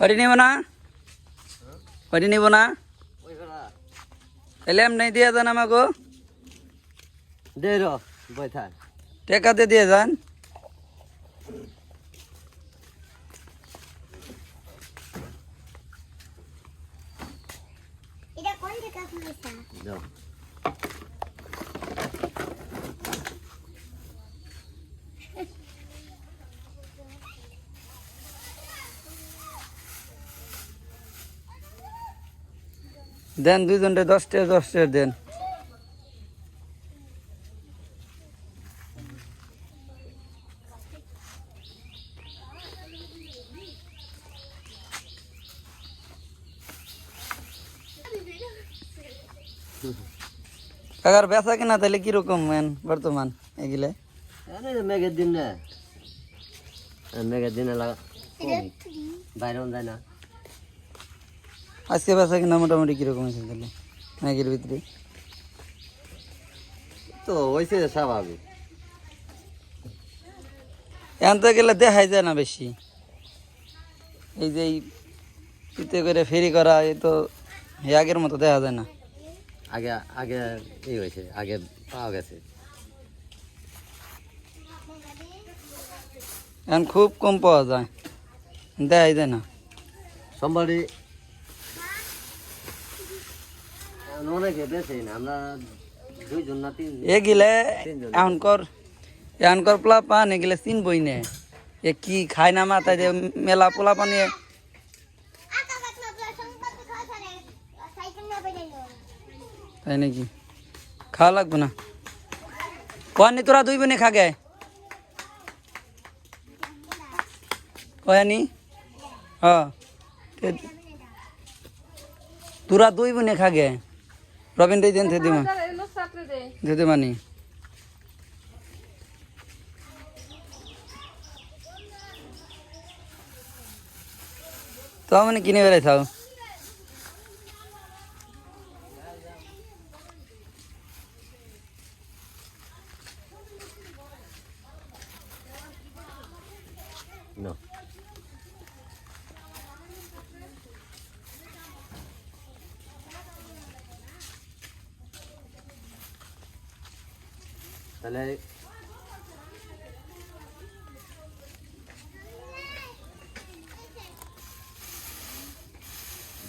ওটি নিব না ওটি নিব না তাহলে এমনি দিয়ে যান আমাকে টেকাতে দিয়ে যান এটা কোন জায়গা দেন দুইজনটা দশটা দশটা দেন। কাকার বেচা কিনা তাহলে কীরকম মেন বর্তমান এগুলা? আরে মেঘের দিন না মেঘের দিনে লাগা বাইরেও যায় না। আজকে বেচা কিনা মোটামুটি কীরকম আছে তাহলে? ম্যাগের ভিতরে? তো হয়েছে স্বাভাবিক। এনতে গেলে দেখাই যায় না বেশি। এই যে এই পিতে করে ফেরি করা এ তো এই আগের মতো দেখা যায় না। আগে আগে এই হয়েছে আগে পাওয়া গেছে। এখন খুব কম পাওয়া যায় দেখাই যায় না। সম্বাড়ি এগুলে এখনকর এখনকর পোলা এগুলো চিনবই এ কি খায় না মাথায় যে মেলা পোলা পানি তাই নাকি? খাওয়া লাগবে না। কয়ানি তোরা দুই বোনে খাগে? কয়ানি তে- তোরা দুই বোনে খাগে। রবীন্দ্র দেন থেদিমা থেদিমানি তো মানে কিনে বেড়াই থাও। তাহলে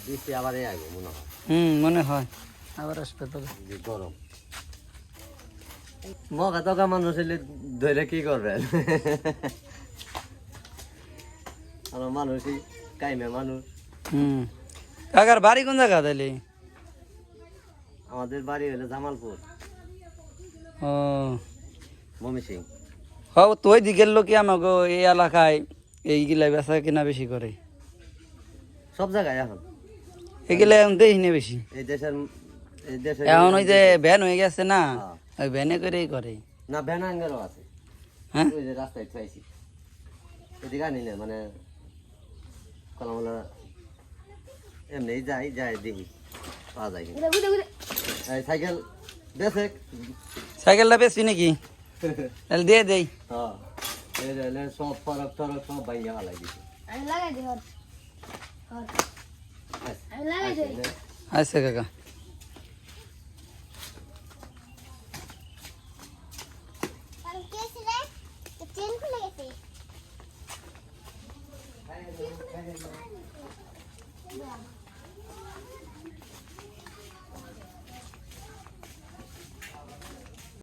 বৃষ্টি আবার এই আগে মনে হয়। হুম মনে হয়। আবার আসবে তবে গরম। মগা তকা মানুষ এলে ধরে কি করবেন আমরা মানুষই কাইমে মানুষ। হুম। কাকার বাড়ি কোন জায়গা তাহলে আমাদের বাড়ি হলো জামালপুর। ও। মমি হ তো ওই দিকের লোকে আমাকে এই এলাকায় এইগুলা বেচা কিনা বেশি করে। সব জায়গায় এখন? এগুলা এখন দেখি না বেশি। এই দেশের এখন ওই যে ভ্যান হয়ে গেছে না হ্যাঁ। ওই ভ্যানে করেই করে। না ভ্যানাঙ্গেরও আছে। হ্যাঁ? ওই যে রাস্তায় খাইছি এদিকে আনি না মানে কলামলা এমনি যাই যাই দেখি। পাওয়া যায় এই সাইকেল সাইকেলটা বেশি নাকি তাহলে দিয়ে দেই হ্যাঁ এই যে এলে সব ফরক টরক সব বাইয়া হালাই দিছে আমি লাগাই দিই হর হর আমি লাগাই দিই আচ্ছা কাকা আর